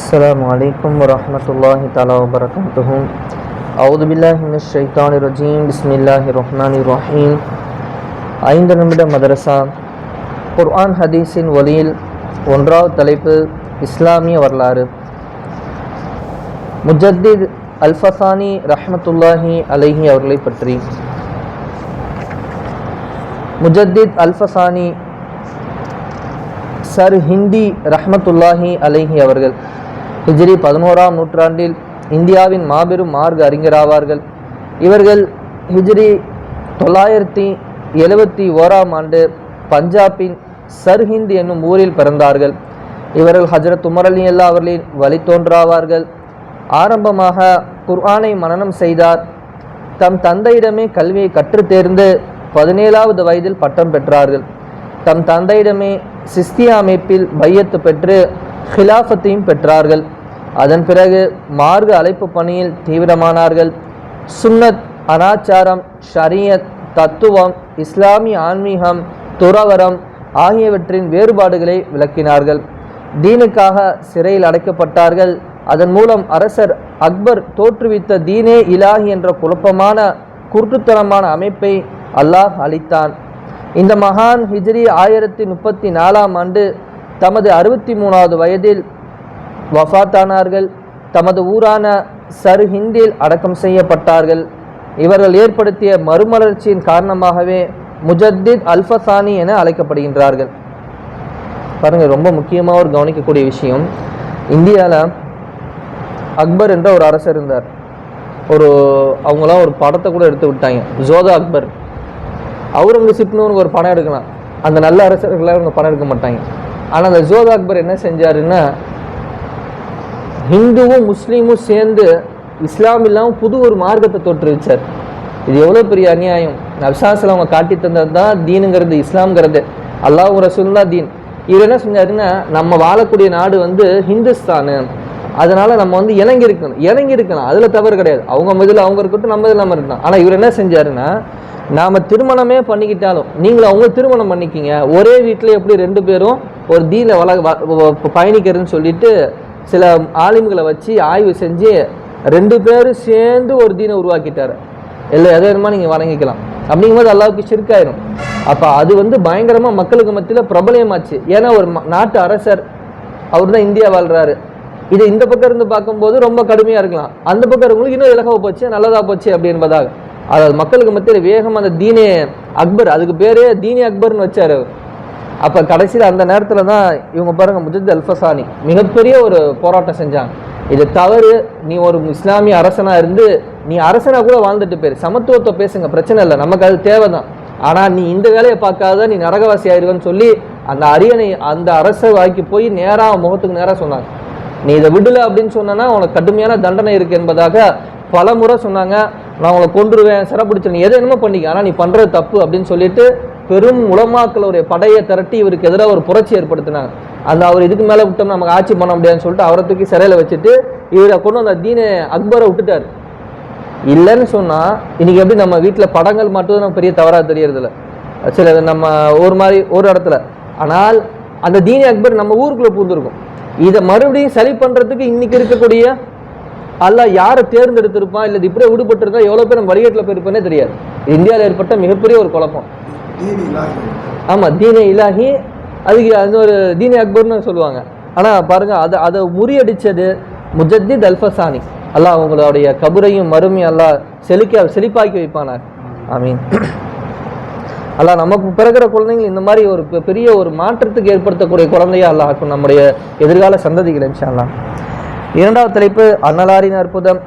السلام عليكم ورحمة الله تعالى وبركاته أعوذ بالله من الشيطان الرجيم بسم الله الرحمن الرحيم ஐந்து நிமிட மதரசா குர்ஆன் ஹதீஸின் ஒலியில் ஒன்றாவது தலைப்பு இஸ்லாமிய வரலாறு முஜத்தித் அல்ஃபசானி ரஹ்மத்துல்லாஹி அலைஹி அவர்களை பற்றி முஜத்தித் அல்ஃபசானி சர் ஹிந்தி ரஹ்மத்துல்லாஹி அலைஹி அவர்கள் ஹிஜ்ரி பதினோராம் நூற்றாண்டில் இந்தியாவின் மாபெரும் மார்க் அறிஞராவார்கள். இவர்கள் ஹிஜ்ரி தொள்ளாயிரத்தி எழுபத்தி ஓராம் ஆண்டு பஞ்சாபின் சர்ஹிந்த் என்னும் ஊரில் பிறந்தார்கள். இவர்கள் ஹஜரத் உமர் அலி அல்லா அவர்களின் வழித்தோன்றாவார்கள். ஆரம்பமாக குர்ஆனை மனனம் செய்தார். தம் தந்தையிடமே கல்வியை கற்று தேர்ந்து பதினேழாவது வயதில் பட்டம் பெற்றார்கள். தம் தந்தையிடமே சிஸ்தியா அமைப்பில் பையத்து பெற்று ஹிலாஃபத்தையும் பெற்றார்கள். அதன் பிறகு மார்க்க அழைப்பு பணியில் தீவிரமானார்கள். சுன்னத் அனாச்சாரம் ஷரியத் தத்துவம் இஸ்லாமிய ஆன்மீகம் துறவரம் ஆகியவற்றின் வேறுபாடுகளை விளக்கினார்கள். தீனுக்காக சிறையில் அடைக்கப்பட்டார்கள். அதன் மூலம் அரசர் அக்பர் தோற்றுவித்த தீனே இலாஹி என்ற குழப்பமான குருட்டுத்தனமான அமைப்பை அல்லாஹ் அளித்தான் இந்த மகான் ஹிஜ்ரி ஆயிரத்தி முப்பத்தி நாலாம் ஆண்டு தமது அறுபத்தி மூணாவது வயதில் வஃபாத்தானார்கள் தமது ஊரான சர்ஹிந்தில் அடக்கம் செய்யப்பட்டார்கள். இவர்கள் ஏற்படுத்திய மறுமலர்ச்சியின் காரணமாகவே முஜத்தித் அல்ஃபசானி என அழைக்கப்படுகின்றார்கள். பாருங்கள் ரொம்ப முக்கியமாக ஒரு கவனிக்கக்கூடிய விஷயம். இந்தியாவில் அக்பர் என்ற ஒரு அரசர் இருந்தார். ஒரு அவங்களாம் ஒரு படத்தை கூட எடுத்து விட்டாங்க. ஜோதா அக்பர். அவுரங்கசீப்னு ஒரு படம் எடுக்கலாம். அந்த நல்ல அரசர்களாக அவங்க படம் எடுக்க மாட்டாங்க. ஆனால் அந்த ஜோதா அக்பர் என்ன செஞ்சாருன்னா ஹிந்துவும் முஸ்லீமும் சேர்ந்து இஸ்லாம் இல்லாமல் புது ஒரு மார்க்கத்தை தோற்றுவிச்சார் இது எவ்வளோ பெரிய அநியாயம்? நப்சாசில் அவங்க காட்டி தந்தது தான் தீனுங்கிறது இஸ்லாம்ங்கிறது. அல்லாஹ் ரசூல்லா தீன். இவர் என்ன செஞ்சாருன்னா நம்ம வாழக்கூடிய நாடு வந்து ஹிந்துஸ்தானு. அதனால நம்ம வந்து இணங்கி இருக்கணும் இணங்கி இருக்கலாம் அதில் தவறு கிடையாது. அவங்க முதல்ல அவங்க இருக்கட்டும் நம்ம இதில் நம்ம இருக்கணும் ஆனால் இவர் என்ன செஞ்சாருன்னா நாம் திருமணமே பண்ணிக்கிட்டாலும் நீங்களும் அவங்க திருமணம் பண்ணிக்கிங்க. ஒரே வீட்டில் எப்படி ரெண்டு பேரும் ஒரு தீன வள வ- பயணிக்கிறதுன்னு சொல்லிட்டு சில ஆலிம்களை வச்சு ஆய்வு செஞ்சு ரெண்டு பேரும் சேர்ந்து ஒரு தீனை உருவாக்கிட்டாரு. இல்லை எதை வேணுமா நீங்கள் வணங்கிக்கலாம். அப்படிங்கும்போது அல்லாவுக்கு சிறுக்காயிரும். அப்போ அது வந்து பயங்கரமாக மக்களுக்கு மத்தியில் பிரபலமாச்சு. ஏன்னா ஒரு ம- நாட்டு அரசர் அவர் தான் இந்தியா வாழ்கிறாரு இது இந்த பக்கம் இருந்து பார்க்கும்போது ரொம்ப கடுமையாக இருக்கலாம். அந்த பக்கம் இருக்கவங்களுக்கு இன்னும் இலகவ போச்சு நல்லதாக போச்சு அப்படி என்பதாக அதாவது மக்களுக்கு மத்தியில் வேகம் அந்த தீனே அக்பர் அதுக்கு பேரே தீனி அக்பர்னு வச்சார் அப்போ கடைசியில் அந்த நேரத்தில் தான் இவங்க பாருங்க முஜத் அல்ஃபசானி மிகப்பெரிய ஒரு போராட்டம் செஞ்சாங்க. இது தவறு. நீ ஒரு இஸ்லாமிய அரசனா இருந்து நீ அரசனா கூட வாழ்ந்துட்டு போயிரு. சமத்துவத்தை பேசுங்க. பிரச்சனை இல்லை. நமக்கு அது தேவைதான். ஆனால் நீ இந்த வேலையை பார்க்காத நீ நரகவாசி ஆயிருவன்னு சொல்லி அந்த அரியணை அந்த அரச வாய்க்கு போய் நேராக முகத்துக்கு நேராக சொன்னாங்க. நீ இதை விடல அப்படின்னு சொன்னா உனக்கு கடுமையான தண்டனை இருக்கு என்பதாக பல முறை சொன்னாங்க. நான் உங்களை கொண்டுருவேன் சிறப்பிடிச்சு நீ எதை என்னமோ பண்ணிக்க. ஆனால் நீ பண்ணுறது தப்பு அப்படின்னு சொல்லிட்டு பெரும் உலமாக்களுடைய படையை திரட்டி இவருக்கு எதிராக ஒரு புரட்சி ஏற்படுத்தினாங்க. அந்த அவர் இதுக்கு மேலே விட்டோம் நமக்கு ஆட்சி பண்ண முடியாதுன்னு சொல்லிட்டு அவரை தூக்கி சிறையில் வச்சுட்டு இவரை கொண்டு வந்த தீன அக்பரை விட்டுட்டார். இல்லைன்னு சொன்னால் இன்னைக்கு எப்படி நம்ம வீட்டில் படங்கள் மட்டும் நம்ம பெரிய தவறாக தெரியறதில்ல. சில நம்ம ஒரு மாதிரி ஒரு இடத்துல. ஆனால் அந்த தீனி அக்பர் நம்ம ஊருக்குள்ளே பூந்துருக்கும் இதை மறுபடியும் சரி பண்ணுறதுக்கு இன்னைக்கு இருக்கக்கூடிய அல்ல யாரை தேர்ந்தெடுத்திருப்பான் இல்லை இப்படியே விடுபட்டிருந்தா எவ்வளோ பேர் நம்ம வழிகேட்டில் போயிருப்பேனே தெரியாது. இந்தியாவில் ஏற்பட்ட மிகப்பெரிய ஒரு குழப்பம். ஆமாம் தீனே இலாஹி அதுக்கு அது ஒரு தீனே அக்பர்னு சொல்லுவாங்க. ஆனால் பாருங்க அதை அதை முறியடித்தது முஜத்தித் அல்ஃபசானி. அல்லாஹ் அவங்களுடைய கபுரையும் மறுமையும் அல்லாஹ் செழிக்க செழிப்பாக்கி வைப்பானார். ஆமீன். அல்லாஹ் நமக்கு பிறகுற குழந்தைகள் இந்த மாதிரி ஒரு பெரிய ஒரு மாற்றத்துக்கு ஏற்படுத்தக்கூடிய குழந்தையா அல்லாஹ் ஆக்கும். நம்முடைய எதிர்கால சந்ததிகள் இன்ஷா அல்லாஹ் இரண்டாவது தலைப்பு அன்னலாரின் அற்புதம்.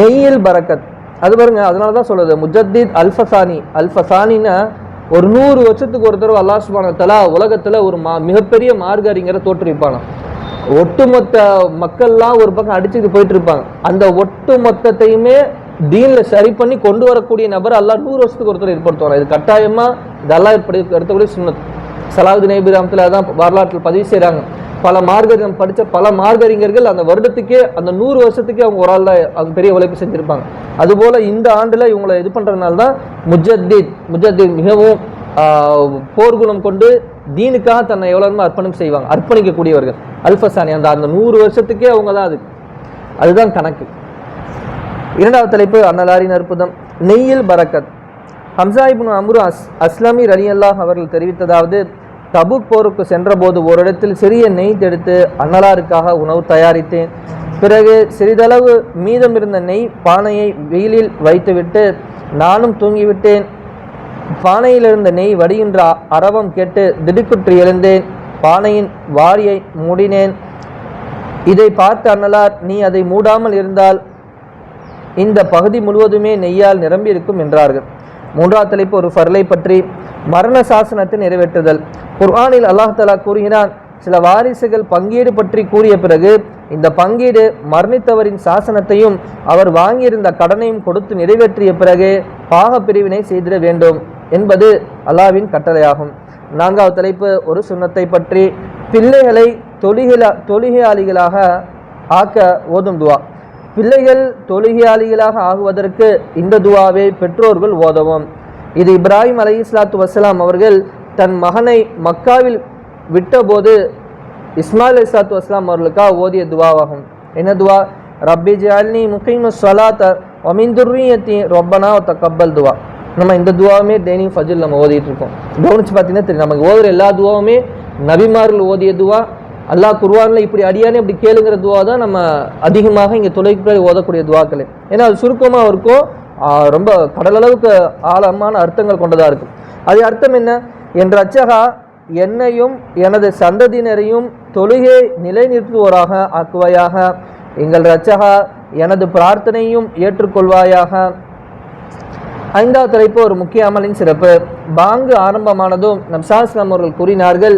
நெய்யில் பரக்கத் அது பாருங்க அதனால தான் சொல்லுது முஜத்தித் அல்ஃபசானி. அல்ஃபசானின்னா ஒரு நூறு வருஷத்துக்கு ஒரு தடவை அல்லாஹ் சுப்ஹானஹு உலகத்தில் ஒரு மா மிகப்பெரிய மார்க் அறிஞரை தோற்றுவிப்பானாம் ஒட்டுமொத்த மக்கள்லாம் ஒரு பக்கம் அடிச்சுட்டு போயிட்டு இருப்பாங்க அந்த ஒட்டு மொத்தத்தையுமே தீனில் சரி பண்ணி கொண்டு வரக்கூடிய நபர் அல்லா நூறு வருஷத்துக்கு ஒருத்தர் ஏற்படுத்துவாங்க இது கட்டாயமாக இதெல்லாம் ஏற்படுத்தக்கூடிய எடுத்தக்கூடிய சலாவுதீன் நபி ராமத்தில் அதான் வரலாற்றில் பதிவு செய்கிறாங்க பல மார்க்கறிஞர் படித்த பல மார்க்கறிஞர்கள் அந்த வருடத்துக்கே அந்த நூறு வருஷத்துக்கே அவங்க ஒரு ஆள் அவங்க பெரிய உழைப்பு செஞ்சுருப்பாங்க. அதுபோல் இந்த ஆண்டில் இவங்களை இது பண்ணுறதுனால தான் முஜத்தீத் முஜத்தீத் மிகவும் போர்க்குணம் கொண்டு தீனுக்காக தன்னை எவ்வளோ அர்ப்பணம் செய்வாங்க அர்ப்பணிக்கக்கூடியவர்கள். அல்ஃபசானி அந்த அந்த நூறு வருஷத்துக்கே அவங்க தான் அது. அதுதான் கணக்கு. இரண்டாவது தலைப்பு அன்னலாரின் அற்புதம். நெய்யில் பரக்கத் ஹம்சாஹிபின் அம்ரு அஸ் அஸ்லாமி ரலி அல்லாஹ் அவர்கள் தெரிவித்ததாவது தபுக் போருக்கு சென்றபோது ஓரிடத்தில் சிறிய நெய் தெடுத்து அன்னலாருக்காக உணவு தயாரித்தேன். பிறகு சிறிதளவு மீதமிருந்த நெய் பானையை வெயிலில் வைத்துவிட்டு நானும் தூங்கிவிட்டேன். பானையிலிருந்த நெய் வடிகின்ற அரவம் கேட்டு திடுக்குற்று எழுந்தேன். பானையின் வாரியை மூடினேன். இதை பார்த்த அன்னலார் நீ அதை மூடாமல் இருந்தால் இந்த பகுதி முழுவதுமே நெய்யால் நிரம்பியிருக்கும் என்றார்கள். மூன்றாவது தலைப்பு ஒரு ஃபர்லை பற்றி மரண சாசனத்தை நிறைவேற்றுதல். குர்ஆனில் அல்லாஹ் கூறுகிறான் சில வாரிசுகள் பங்கீடு பற்றி கூறிய பிறகு இந்த பங்கீடு மரணித்தவரின் சாசனத்தையும் அவர் வாங்கியிருந்த கடனையும் கொடுத்து நிறைவேற்றிய பிறகு பாக பிரிவினை செய்திட வேண்டும் என்பது அல்லாஹ்வின் கட்டளையாகும். நான்காவது தலைப்பு ஒரு சுன்னத்தை பற்றி பிள்ளைகளை தொழுகில தொழுகையாளிகளாக ஆக்க ஓதும் துவா. பிள்ளைகள் தொழுகையாளிகளாக ஆகுவதற்கு இந்த துவாவை பெற்றோர்கள் ஓதவும். இது இப்ராஹிம் அலை இஸ்லாத்து வசலாம் அவர்கள் தன் மகனை மக்காவில் விட்டபோது இஸ்மாயில் அலி இஸ்லாத்து வஸ்லாம் அவர்களுக்காக ஓதிய துவாவாகும். என்ன துவா? ரப்பி ஜாலினி முக்கிம சலாத்த ஒமிந்துர்ரியத்தி ரொப்பனா தக்கப்பல் துவா. நம்ம இந்த துவாவுமே டெய்லி ஃபஜில் நம்ம ஓதிட்டு இருக்கோம். கவனிச்சு பார்த்தீங்கன்னா தெரியும். நமக்கு ஓதுற எல்லா துவாவுமே நபிமார்கள் ஓதிய துவா. அல்லாஹ் குருவானில் இப்படி அடியானே இப்படி கேளுங்கிற துவா தான் நம்ம அதிகமாக இங்கே தொலைக்கு ஓதக்கூடிய துவாக்கள். ஏன்னா அது சுருக்கமாக இருக்கும் ரொம்ப கடலளவுக்கு ஆழமான அர்த்தங்கள் கொண்டதாக இருக்கும். அது அர்த்தம் என்ன? என் ரட்சகா என்னையும் எனது சந்ததியினரையும் தொழுகை நிலைநிறுத்துவோராக ஆக்குவாயாக. எங்கள் ரட்சகா எனது பிரார்த்தனையும் ஏற்றுக்கொள்வாயாக. ஐந்தாவது தலைப்பு ஒரு முக்கிய அமலின் சிறப்பு. பாங்கு ஆரம்பமானதும் நம் சாஸ்லாம் அவர்கள் கூறினார்கள்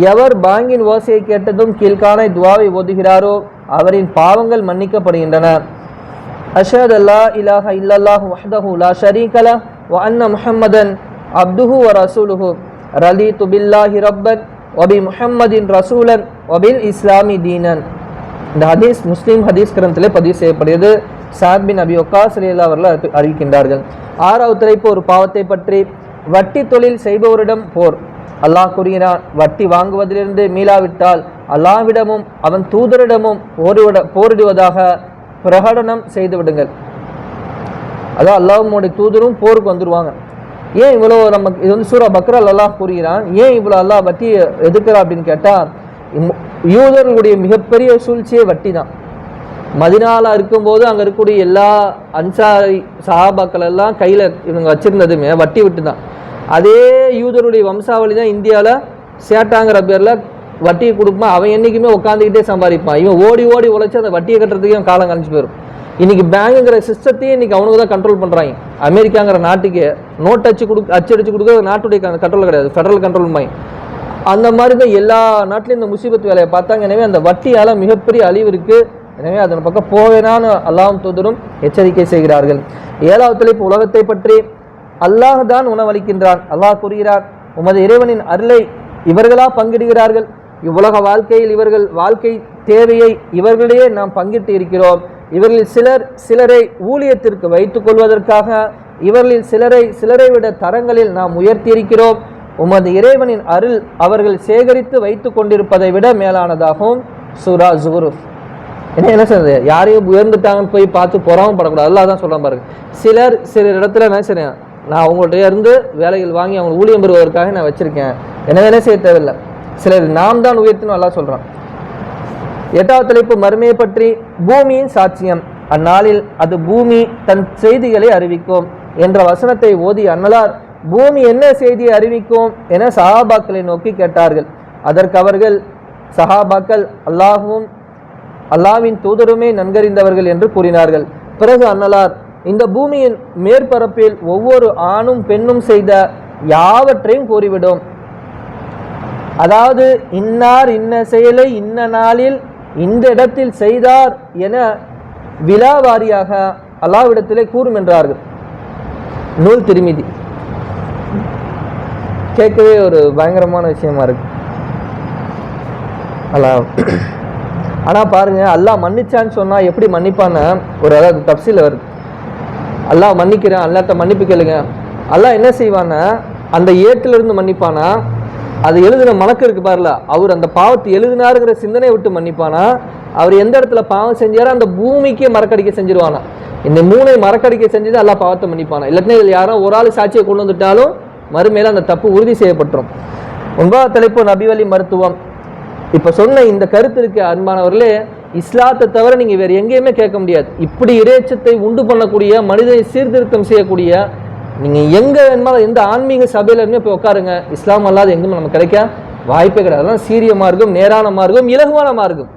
எவர் பாங்கின் ஓசையை கேட்டதும் கீழ்காண துவாவை ஓதுகிறாரோ அவரின் பாவங்கள் மன்னிக்கப்படுகின்றன. அஷத் அல்லா இலாஹ இல்லல்லாஹ் வஹ்தஹு லா ஷரீகல வ அன்ன முஹம்மதன் அப்துஹு வ ரசூலுஹு. ரலி துபில்லாஹி ரப்பன் ஒபி முஹம்மதின் ரசூலன் ஒபில் இஸ்லாமி தீனன். இந்த ஹதீஸ் முஸ்லீம் ஹதீஸ் கிரந்தத்திலே பதிவு செய்யப்படுகிறது. சாத் பின் அபி ஒக்காஸ் அலியல்லா அவர்கள் அறிவிக்கின்றார்கள். ஆறாவது தலைப்பு ஒரு பாவத்தை பற்றி. வட்டி தொழில் செய்பவரிடம் போர். அல்லாஹ் கூறுகிறான் வட்டி வாங்குவதிலிருந்து மீளாவிட்டால் அல்லாவிடமும் அவன் தூதரிடமும் போரிவிட போரிடுவதாக பிரகடனம் செய்து விடுங்கள். அதான் அல்லாஹ்வுடைய தூதரும் போருக்கு வந்துருவாங்க. ஏன் இவ்வளோ நம்ம இது வந்து சூரா பக்ரால் அல்லாஹ் கூறுகிறான் ஏன் இவ்வளோ அல்லாஹ் வட்டி எதுக்குறா? அப்படின்னு கேட்டால் யூதர்களுடைய மிகப்பெரிய சூழ்ச்சியே வட்டி தான். மதினால இருக்கும்போது அங்கே இருக்கக்கூடிய எல்லா அன்சாரி சஹாபாக்கள் எல்லாம் கையில் இவங்க வச்சிருந்ததுமே வட்டி விட்டு தான் அதே யூதருடைய வம்சாவளி தான் இந்தியாவில் சேட்டாங்கிற பேரில் வட்டியை கொடுப்பான். அவன் என்றைக்குமே உட்காந்துக்கிட்டே சம்பாதிப்பான். இவன் ஓடி ஓடி உழைச்சி அந்த வட்டியை கட்டுறதுக்கே அவன் காலம் கழிச்சு போயிடும் இன்னைக்கு பேங்குங்கிற சிஸ்டத்தையே இன்னைக்கு அவனுக்கு தான் கண்ட்ரோல் பண்ணுறாங்க அமெரிக்காங்கிற நாட்டுக்கு நோட் அச்சு கொடு அச்சடிச்சு கொடுக்க நாட்டுடைய கண்ட்ரோல் கிடையாது. ஃபெடரல் கண்ட்ரோல் மை அந்த மாதிரி தான் எல்லா நாட்டிலையும் இந்த முசீபத் வேலையை பார்த்தாங்க. எனவே அந்த வட்டியால் மிகப்பெரிய அழிவு இருக்குது எனவே அதன் பக்கம் போவேனான்னு அல்லாஹ் தூதரும் எச்சரிக்கை செய்கிறார்கள். ஏழாவது தலைப்பு உலகத்தை பற்றி அல்லாஹ் தான் உணவளிக்கின்றான். அல்லாஹ் கூறுகிறார் உமது இறைவனின் அருளை இவர்களா பங்கிடுகிறார்கள்? இவ்வுலக வாழ்க்கையில் இவர்கள் வாழ்க்கை தேவையை இவர்களிடையே நாம் பங்கிட்டு இருக்கிறோம். இவர்களில் சிலர் சிலரை ஊழியத்திற்கு வைத்துக் கொள்வதற்காக இவர்களில் சிலரை சிலரை விட தரங்களில் நாம் உயர்த்தியிருக்கிறோம் உமது இறைவனின் அருள் அவர்கள் சேகரித்து வைத்துக் கொண்டிருப்பதை விட மேலானதாகவும் சுரா ஜுகுருஃப் என்ன என்ன சொல்றது? யாரையும் உயர்ந்துட்டாங்கன்னு போய் பார்த்து பொறாமப்படக்கூடாது. அல்லாஹ் தான் சொல்ல பாருங்க. சிலர் சில இடத்துல என்ன செய்யணும் நான் அவங்கள்ட்ட இருந்து வேலைகள் வாங்கி அவங்க ஊழியம் பெறுவதற்காக நான் வச்சிருக்கேன். எனவே என்ன செய்ய தேவையில்லை. சிலர் நாம் தான் உயர்த்தணும் நல்லா சொல்கிறான் எட்டாவது தலைப்பு மறுமையை பற்றி பூமியின் சாட்சியம். அந்நாளில் அது பூமி தன் செய்திகளை அறிவிக்கும் என்ற வசனத்தை ஓதி அன்னலார் பூமி என்ன செய்தியை அறிவிக்கும் என சஹாபாக்களை நோக்கி கேட்டார்கள். அதற்கு அவர்கள் சஹாபாக்கள் அல்லாஹும் அல்லாவின் தூதருமே நன்கறிந்தவர்கள் என்று கூறினார்கள். பிறகு அன்னலார் இந்த பூமியின் மேற்பரப்பில் ஒவ்வொரு ஆணும் பெண்ணும் செய்த யாவற்றையும் கூறிவிடும். அதாவது இன்னார் இன்ன செயலை இன்ன நாளில் இந்த இடத்தில் செய்தார் என விழாவாரியாக அல்லாவிடத்திலே கூறும் என்றார்கள் நூல் திருமிதி. கேட்கவே ஒரு பயங்கரமான விஷயமா இருக்கு. அல்லாஹ். ஆனால் பாருங்க அல்லாஹ் மன்னிச்சான்னு சொன்னா எப்படி மன்னிப்பான்னு ஒரு அதாவது தப்சில் வருது. அல்லாஹ் மன்னிக்கிறேன் அல்லாட்ட மன்னிப்பு கேளுங்க. அல்லாஹ் என்ன செய்வான்னா அந்த ஏட்டிலிருந்து மன்னிப்பானா? அது எழுதின மலக்கு இருக்கு பாருல அவர் அந்த பாவத்தை எழுதினாருங்கிற சிந்தனையை விட்டு மன்னிப்பானா? அவர் எந்த இடத்துல பாவம் செஞ்சாரோ அந்த பூமிக்கே மறக்கடிக்க செஞ்சிருவானா? இந்த மூணை மறக்கடிக்க செஞ்சது எல்லாம் பாவத்தை மன்னிப்பானா? இல்லாட்டினா இதில் யாரோ ஒரு ஆள் சாட்சியை கொண்டு வந்துட்டாலும் மறுமையில் அந்த தப்பு உறுதி செய்யப்பட்டுரும். ஒன்பதாவது தலைப்பு நபிவழி மருத்துவம். இப்போ சொன்ன இந்த கருத்து இருக்கு அன்பானவர்களே இஸ்லாத்தை தவிர நீங்கள் வேறு எங்கேயுமே கேட்க முடியாது. இப்படி இறைச்சத்தை உண்டு பண்ணக்கூடிய மனிதனை சீர்திருத்தம் செய்யக்கூடிய நீங்கள் எங்கே வேணுமாலும் எந்த ஆன்மீக சபையில போய் உட்காருங்க. இஸ்லாம் அல்லாத எங்குமே நமக்கு கிடைக்க வாய்ப்பே கிடையாது. அதெல்லாம் சீரிய மார்க்கம் நேரான மார்க்கம் இலகுவான மார்க்கம்.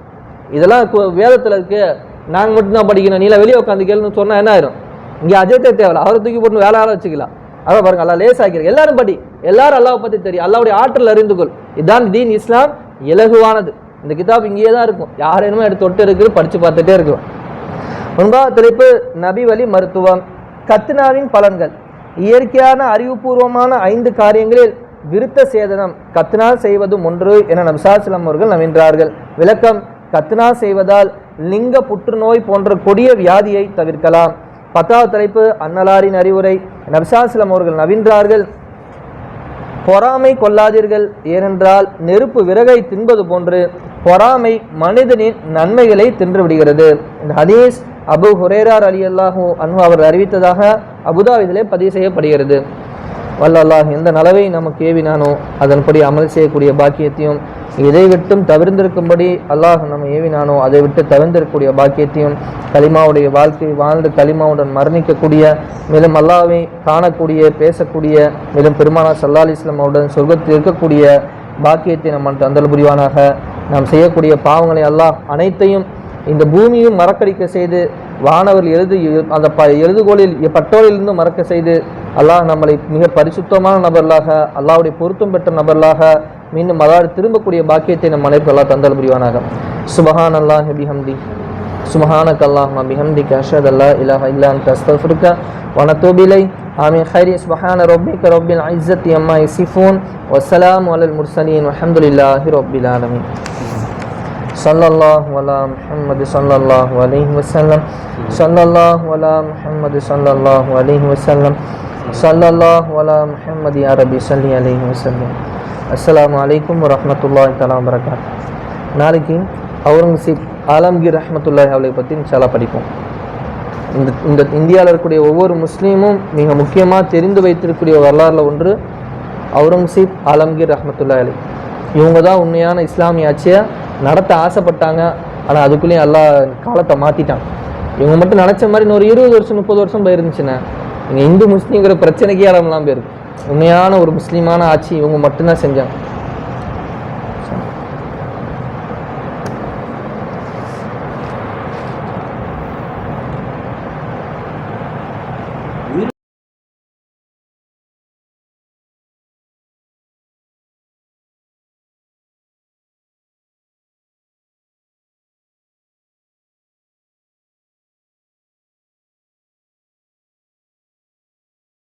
இதெல்லாம் வேதத்தில் இருக்குது நாங்கள் மட்டும்தான் படிக்கணும். நீல வெளியே உட்காந்து கேளுன்னு சொன்னால் என்ன ஆயிரும்? இங்கே அஜயத்தே தேவை அவரை தூக்கி போட்டு வேலை ஆள வச்சுக்கலாம். அதான் பாருங்க அல்லா லேசாக்கிறேன் எல்லாரும் படி. எல்லாரும் அல்லாவை பற்றி தெரியும். அல்லாவுடைய ஆற்றல் அறிந்து கொள். இதுதான் தீன் இஸ்லாம். இலகுவானது. இந்த கிதாப் இங்கேயே தான் இருக்கும். யாரேனுமே எடுத்து தொட்டு இருக்குது படிச்சு பார்த்துட்டே இருக்கும் ஒன்பதாவது தலைப்பு நபி வழி மருத்துவம். கத்னாவின் பலன்கள். இயற்கையான அறிவுபூர்வமான ஐந்து காரியங்களில் விருத்த சேதனம். கத்னா செய்வதும் ஒன்று என நபிசாசிலம் அவர்கள் நவின்றார்கள் விளக்கம் கத்னா செய்வதால் லிங்க புற்றுநோய் போன்ற கொடிய வியாதியை தவிர்க்கலாம். பத்தாவது தலைப்பு அன்னலாரின் அறிவுரை. நபிசாசிலம் அவர்கள் நவின்றார்கள் பொறாமை கொள்ளாதீர்கள். ஏனென்றால் நெருப்பு விறகை தின்பது போன்று பொறாமை மனிதனின் நன்மைகளை தின்று விடுகிறது இந்த ஹதீஸ் அபு ஹுரேரார் அலி அல்லாஹூ அன்பு அவர் அறிவித்ததாக அபுதாபிதிலே பதிவு செய்யப்படுகிறது. வல்ல அல்லாஹ் எந்த நலவை நமக்கு ஏவினானோ அதன்படி அமல் செய்யக்கூடிய பாக்கியத்தையும் இதை விட்டும் தவிர்ந்திருக்கும்படி அல்லாஹ் நம்ம ஏவினானோ அதை விட்டு தவிர்ந்திருக்கக்கூடிய பாக்கியத்தையும் கலிமாவுடைய வாழ்க்கை வாழ்ந்து கலிமாவுடன் மரணிக்கக்கூடிய மேலும் அல்லாவை காணக்கூடிய பேசக்கூடிய மேலும் பெருமானா சல்லா அலிஸ்லாம் அவருடன் சொர்க்கத்தில் இருக்கக்கூடிய பாக்கியத்தை நம்ம தந்தல் புரிவானாக. நாம் செய்யக்கூடிய பாவங்களை அல்லாஹ் அனைத்தையும் இந்த பூமியும் மறக்கடிக்க செய்து வானவர் எழுது அந்த ப எழுதுகோளில் பட்டோலிலிருந்து மறக்க செய்து அல்லாஹ் நம்மளை மிக பரிசுத்தமான நபர்களாக அல்லாவுடைய பொருத்தம் பெற்ற நபர்களாக மீண்டும் அதாவது திரும்பக்கூடிய பாக்கியத்தை நம் அனைத்து அல்லாஹ் தந்தல் புரிவானாக. சுபஹான் அல்லாஹ் பிஹம்தி سبحانك اللهم بحمدك أشهد أن لا إله إلا أنت أستغفرك ونتوب إليك آمين خير سبحان ربك رب العزة عما يصفون والسلام على المرسلين والحمد لله رب العالمين صلى الله على محمد صلى الله عليه وسلم صلى الله على محمد صلى الله عليه وسلم صلى الله على محمد يا ربي صل عليه وسلم السلام عليكم ورحمة الله تعالى وبركاته நாளைக்கு அவுரங்கசீப் ஆலம்கீர் ரஹமத்துல்லாஹி அவளை பற்றி இன்ஷாலா படிப்போம். இந்த இந்த இந்தியாவில் இருக்கக்கூடிய ஒவ்வொரு முஸ்லீமும் மிக முக்கியமாக தெரிந்து வைத்திருக்கக்கூடிய வரலாறுல ஒன்று அவுரங்கசீப் ஆலம்கீர் ரஹமத்துல்லா அலி இவங்க தான் உண்மையான இஸ்லாமிய ஆட்சியை நடத்த ஆசைப்பட்டாங்க. ஆனால் அதுக்குள்ளேயும் எல்லா காலத்தை மாற்றிட்டாங்க இவங்க மட்டும் நினச்ச மாதிரி இன்னொரு இருபது வருஷம் முப்பது வருஷம் போயிருந்துச்சுன்னா இங்கே இந்து முஸ்லீம்ங்கிற பிரச்சனைக்கே இடம்லாம் போயிருக்கு. உண்மையான ஒரு முஸ்லீமான ஆட்சி இவங்க மட்டும்தான் செஞ்சாங்க.